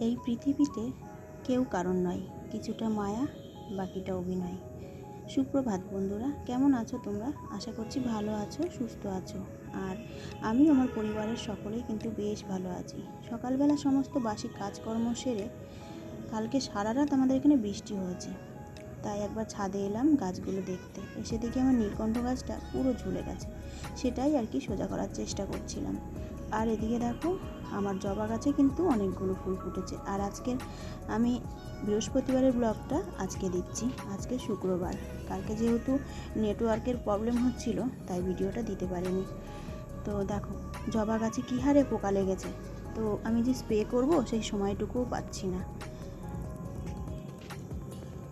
এই পৃথিবীতে কেউ কারণ নয়, কিছুটা মায়া, বাকিটা অভিনয়। সুপ্রভাত বন্ধুরা, কেমন আছো তোমরা? আশা করছি ভালো আছো, সুস্থ আছো। আর আমি আমার পরিবারের সকলেই কিন্তু বেশ ভালো আছি। সকালবেলা সমস্ত বাসি কাজকর্ম সেরে কালকে সারা রাত আমাদের এখানে বৃষ্টি হয়েছে। তাই একবার ছাদে এলাম গাছগুলো দেখতে। এসে দেখি আমার নীলকণ্ঠ গাছটা পুরো ঝুলে গেছে। সেটাই আর কি সোজা করার চেষ্টা করছিলাম। আর এদিকে দেখো, আমার জবা গাছে কিন্তু অনেকগুলো ফুল ফুটেছে। আর আজকে আমি বৃহস্পতিবারের ব্লগটা আজকে দিচ্ছি। আজকে শুক্রবার। কালকে যেহেতু নেটওয়ার্কের প্রবলেম হচ্ছিল, তাই ভিডিওটা দিতে পারিনি। তো দেখো, জবা গাছে কী হারে পোকা লেগেছে? তো আমি যে স্প্রে করব, সেই সময়টুকুও পাচ্ছি না।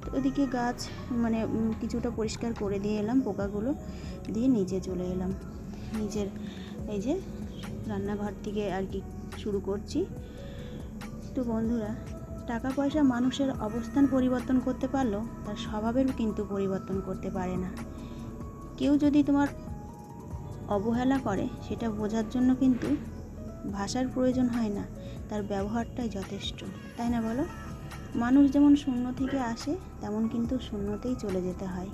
তো ওদিকে গাছ মানে কিছুটা পরিষ্কার করে দিয়ে এলাম, পোকাগুলো দিয়ে নিচে চলে এলাম। নিজের, এই যে রান্নাঘর থেকে আর কি শুরু করছি। তো বন্ধুরা, টাকা পয়সা মানুষের অবস্থান পরিবর্তন করতে পারলেও তার স্বভাবের কিন্তু পরিবর্তন করতে পারে না। কেউ যদি তোমার অবহেলা করে, সেটা বোঝার জন্য কিন্তু ভাষার প্রয়োজন হয় না, তার ব্যবহারটাই যথেষ্ট। তাই না বলো? মানুষ যেমন শূন্য থেকে আসে, তেমন কিন্তু শূন্যতেই চলে যেতে হয়।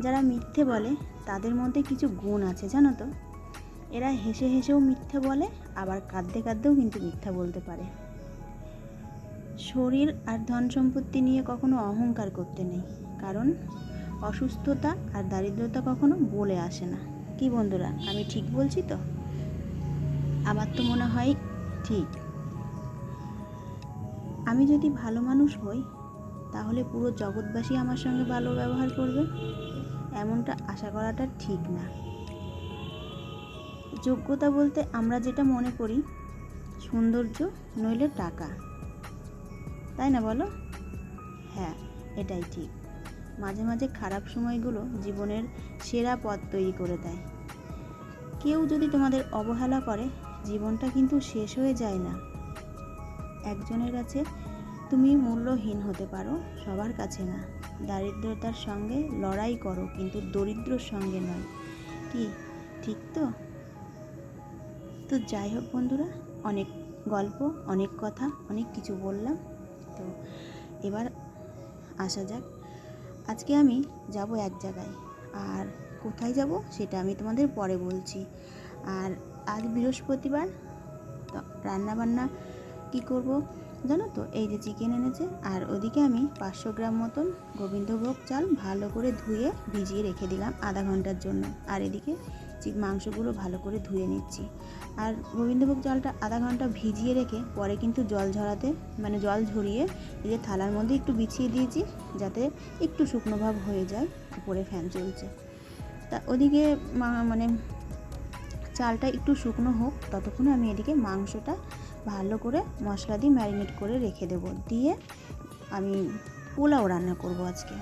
যারা মিথ্যে বলে, তাদের মধ্যে কিছু গুণ আছে, জানো তো? এরা হেসে হেসেও মিথ্যে বলে, আবার কাঁদতে কাঁদতেও কিন্তু মিথ্যা বলতে পারে। শরীর আর ধন সম্পত্তি নিয়ে কখনো অহংকার করতে নেই, কারণ অসুস্থতা আর দারিদ্রতা কখনো বলে আসে না। কি বন্ধুরা, আমি ঠিক বলছি তো? আমার তো মনে হয় ঠিক। আমি যদি ভালো মানুষ হই, তাহলে পুরো জগৎবাসী আমার সঙ্গে ভালো ব্যবহার করবে? এমনটা আশা করাটা ঠিক না। যোগ্যতা বলতে আমরা যেটা মনে করি, সৌন্দর্য নইলে টাকা। তাই না বলো? হ্যাঁ এটাই ঠিক। মাঝে মাঝে খারাপ সময়গুলো জীবনের সেরা পথ তৈরি করে দেয়। কেউ যদি তোমাদের অবহেলা করে, জীবনটা কিন্তু শেষ হয়ে যায় না। একজনের কাছে তুমি মূল্যহীন হতে পারো, সবার কাছে না। দারিদ্রতার সঙ্গে লড়াই করো, কিন্তু দরিদ্রর সঙ্গে নয়। কি? ঠিক তো? তো যাই হোক বন্ধুরা, অনেক গল্প, অনেক কথা, অনেক কিছু বললাম। তো এবার আসা যাক। আজকে আমি যাব এক জায়গায়। আর কোথায় যাব সেটা আমি তোমাদের পরে বলছি। আর আজ বৃহস্পতিবার, তো রান্নাবান্না কী করব জানো তো? এই যে চিকেন এনেছে। আর ওদিকে আমি পাঁচশো গ্রাম মতন গোবিন্দভোগ চাল ভালো করে ধুয়ে ভিজিয়ে রেখে দিলাম আধা ঘণ্টার জন্য। আর এদিকে মাংসগুলো ভালো করে ধুয়ে নিচ্ছি। আর গোবিন্দভোগ চালটা আধা ঘণ্টা ভিজিয়ে রেখে পরে কিন্তু জল ঝরাতে মানে জল ঝরিয়ে এই যে থালার মধ্যে একটু বিছিয়ে দিয়েছি যাতে একটু শুকনো ভাব হয়ে যায়, উপরে ফ্যান চলছে। তা ওদিকে মানে চালটা একটু শুকনো হোক, ততক্ষণে আমি এদিকে মাংসটা ভালো করে মশলা দিয়ে ম্যারিনেট করে রেখে দেবো। দিয়ে আমি পোলাও রান্না করব আজকে।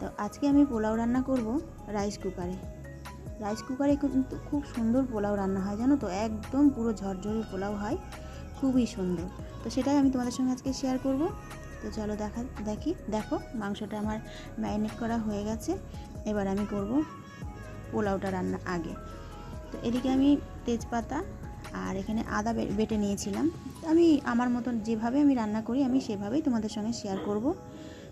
তো আজকে আমি পোলাও রান্না করব রাইস কুকারে। রাইস কুকারে কিন্তু খুব সুন্দর পোলাও রান্না হয়, জানো তো? একদম পুরো ঝরঝরে পোলাও হয়, খুবই সুন্দর। তো সেটাই আমি তোমাদের সঙ্গে আজকে শেয়ার করব। তো চলো দেখা, দেখি, দেখো, মাংসটা আমার ম্যারিনেট করা হয়ে গেছে। এবার আমি করব পোলাওটা রান্না আগে। তো এদিকে আমি তেজপাতা আর এখানে আদা বেটে নিয়েছিলাম। আমি, আমার মতন যেভাবে আমি রান্না করি, আমি সেভাবেই তোমাদের সঙ্গে শেয়ার করব।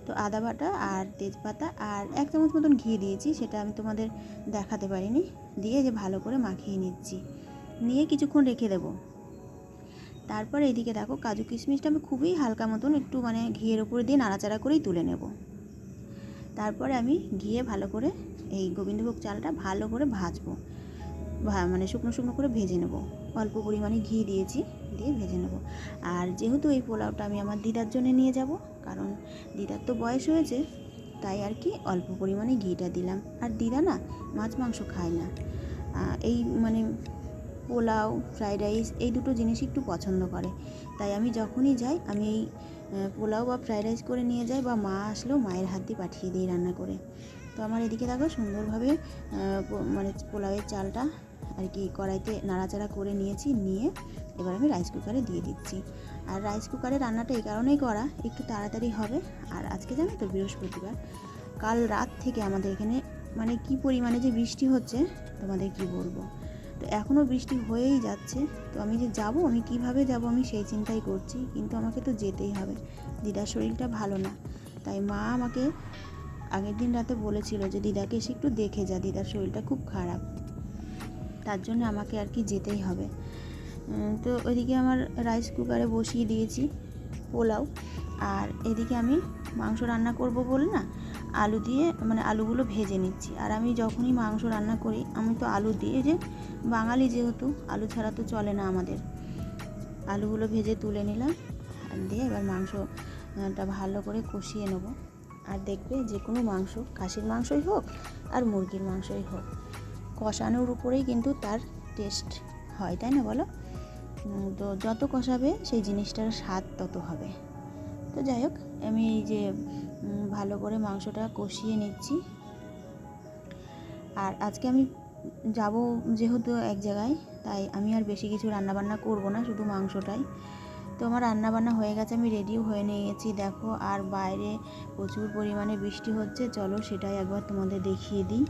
তো আদা বাটা আর তেজপাতা আর এক চামচ মতন ঘি দিয়েছি, সেটা আমি তোমাদের দেখাতে পারিনি। দিয়ে যে ভালো করে মাখিয়ে নিচ্ছি। নিয়ে কিছুক্ষণ রেখে দেবো। তারপর এইদিকে দেখো কাজু কিশমিশটা আমি খুবই হালকা মতন একটু মানে ঘিয়ের উপরে দিয়ে নাড়াচাড়া করেই তুলে নেব। তারপরে আমি ঘিয়ে ভালো করে এই গোবিন্দভোগ চালটা ভালো করে ভাজবো। মানে শুকনো শুকনো করে ভেজে নেব। অল্প পরিমাণে ঘি দিয়েছি, দিয়ে ভেজে নেব। আর যেহেতু এই পোলাওটা আমি আমার দিদার জন্য নিয়ে যাব কারণ দিদার তো বয়স হয়েছে, তাই আর কি অল্প পরিমাণে ঘিটা দিলাম। আর দিদা না মাছ, মাংস খায় না। এই মানে পোলাও, ফ্রাইড রাইস এই দুটো জিনিস একটু পছন্দ করে। তাই আমি যখনই যাই, আমি এই পোলাও বা ফ্রাইড রাইস করে নিয়ে যাই বা মা আসলেও মায়ের হাত দিয়ে পাঠিয়ে দিই রান্না করে। তো আমার এদিকে দেখো সুন্দরভাবে মানে পোলাওয়ের চালটা আর কি কড়াইতে নাড়াচাড়া করে নিয়েছি, নিয়ে এবার আমি রাইস কুকারে দিয়ে দিচ্ছি। আর রাইস কুকারে রান্নাটা এই কারণেই করা, একটু তাড়াতাড়ি হবে। আর আজকে জানো তো বৃহস্পতিবার, কাল রাত থেকে আমাদের এখানে মানে কি পরিমাণে যে বৃষ্টি হচ্ছে, তোমাদের কি বলব? তো এখনও বৃষ্টি হয়েই যাচ্ছে, তো আমি যে যাব, আমি কীভাবে যাব আমি সেই চিন্তাই করছি, কিন্তু আমাকে তো যেতেই হবে। দিদার শরীরটা ভালো না, তাই মা আমাকে আগের দিন রাতে বলেছিল যে, দিদাকে এসে একটু দেখে যা, দিদার শরীরটা খুব খারাপ। তার জন্য আমাকে আর কি যেতেই হবে। তো ওইদিকে আমার রাইস কুকারে বসিয়ে দিয়েছি পোলাও, আর এদিকে আমি মাংস রান্না করব বলে না আলু দিয়ে মানে আলুগুলো ভেজে নিচ্ছি। আর আমি যখনই মাংস রান্না করি, আমি তো আলু দিয়ে যে বাঙালি যেহেতু, আলু ছাড়া তো চলে না আমাদের। আলুগুলো ভেজে তুলে নিলাম, আর দিয়ে এবার মাংসটা ভালো করে কষিয়ে নেব। আর দেখবে যে কোনো মাংস, খাসির মাংসই হোক আর মুরগির মাংসই হোক, কষানোর উপরেই কিন্তু তার টেস্ট হয়, তাই না বলো? তো যত কষাবে, সেই জিনিসটার স্বাদ তত হবে। তো যাই হোক, আমি এই যে ভালো করে মাংসটা কষিয়ে নিচ্ছি। আর আজকে আমি যাব যেহেতু এক জায়গায়, তাই আমি আর বেশি কিছু রান্নাবান্না করব না, শুধু মাংসটাই। তো আমার রান্নাবান্না হয়ে গেছে, আমি রেডিও হয়ে নিয়েছি, দেখো। আর বাইরে প্রচুর পরিমাণে বৃষ্টি হচ্ছে, চলো সেটাই একবার তোমাদের দেখিয়ে দিই।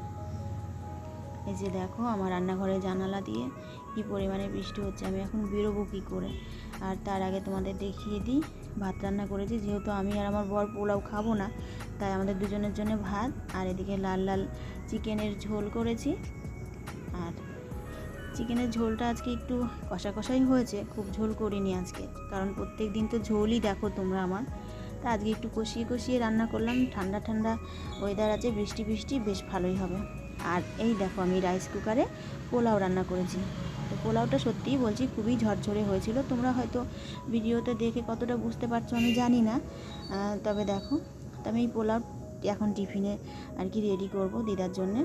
এই যে দেখো, আমার রান্নাঘরের জানালা দিয়ে কী পরিমাণে বৃষ্টি হচ্ছে, আমি এখন বেরোবো কী করে? আর তার আগে তোমাদের দেখিয়ে দিই, ভাত রান্না করেছি, যেহেতু আমি আর আমার বর পোলাও খাব না, তাই আমাদের দুজনের জন্য ভাত, আর এদিকে লাল লাল চিকেনের ঝোল করেছি। আর চিকেনের ঝোলটা আজকে একটু কষা কষাই হয়েছে, খুব ঝোল করিনি আজকে, কারণ প্রত্যেক দিন তো ঝোলই দেখো তোমরা আমার। তা আজকে একটু কষিয়ে কষিয়ে রান্না করলাম, ঠান্ডা ঠান্ডা ওয়েদার আছে, বৃষ্টি বৃষ্টি, বেশ ভালোই হবে। আর এই দেখো আমি রাইস কুকারে পোলাও রান্না করেছি। পোলাওটা সত্যিই বলছি খুবই ঝরঝরে হয়েছিল। তোমরা হয়তো ভিডিওতে দেখে কতটা বুঝতে পারছ আমি জানি না। তবে দেখো, তো আমি এই পোলাও এখন টিফিনে আর কি রেডি করব দিদার জন্যে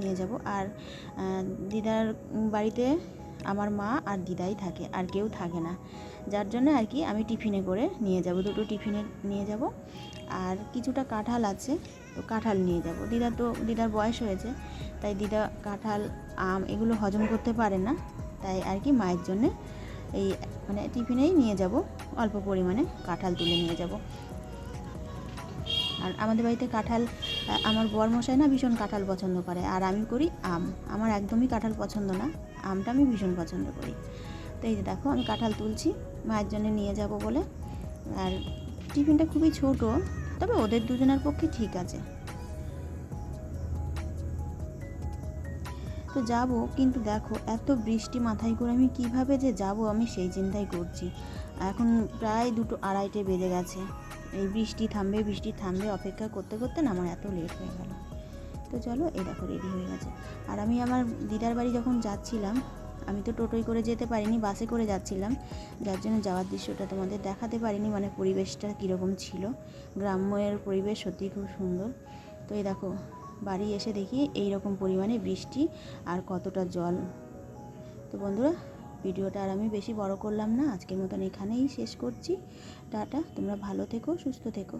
নিয়ে যাব। আর দিদার বাড়িতে আমার মা আর দিদাই থাকে, আর কেউ থাকে না। যার জন্য আর কি আমি টিফিনে করে নিয়ে যাব, দুটো টিফিনে নিয়ে যাব। আর কিছুটা কাঁঠাল আছে, তো কাঁঠাল নিয়ে যাব। দিদা তো, দিদার বয়স হয়েছে, তাই দিদা কাঁঠাল, আম এগুলো হজম করতে পারে না। তাই আর কি মায়ের জন্যে এই মানে টিফিনেই নিয়ে যাব। অল্প পরিমাণে কাঁঠাল তুলে নিয়ে যাব। আর আমাদের বাড়িতে কাঁঠাল আমার বর মশাই না ভীষণ কাঁঠাল পছন্দ করে। আর আমি করি আম। আমার একদমই কাঁঠাল পছন্দ না। আমটা আমি ভীষণ পছন্দ করি। তো এই যে দেখো, আমি কাঁঠাল তুলছি, মায়ের জন্য নিয়ে যাব বলে। আর টিফিনটা খুবই ছোট, তবে ওদের দুজনের পক্ষে ঠিক আছে। তো যাব, কিন্তু দেখো, এত বৃষ্টি মাথায় করে আমি কীভাবে যে যাব আমি সেই চিন্তাই করছি। এখন প্রায় দুটো আড়াইটে বেজে গেছে। এই বৃষ্টি থামবে বৃষ্টি থামবে, অপেক্ষা করতে করতে না আমার এত লেট হয়ে গেল। তো চলো, এই দেখো রেডি হয়ে গেছে। আর আমি আমার দিদার বাড়ি যখন যাচ্ছিলাম, আমি তো টোটোয় করে যেতে পারিনি, বাসে করে যাচ্ছিলাম। যার জন্য যাওয়ার দৃশ্যটা তোমাদের দেখাতে পারিনি মানে পরিবেশটা কীরকম ছিল। গ্রাম্যের পরিবেশ সত্যি খুব সুন্দর। তো এই দেখো বাড়ি এসে দেখি এই রকম পরিমাণে বৃষ্টি আর কতটা জল। তো বন্ধুরা, ভিডিওটা আর আমি বেশি বড় করলাম না, আজকের মতন এখানেই শেষ করছি। টাটা, তোমরা ভালো থেকো, সুস্থ থেকো।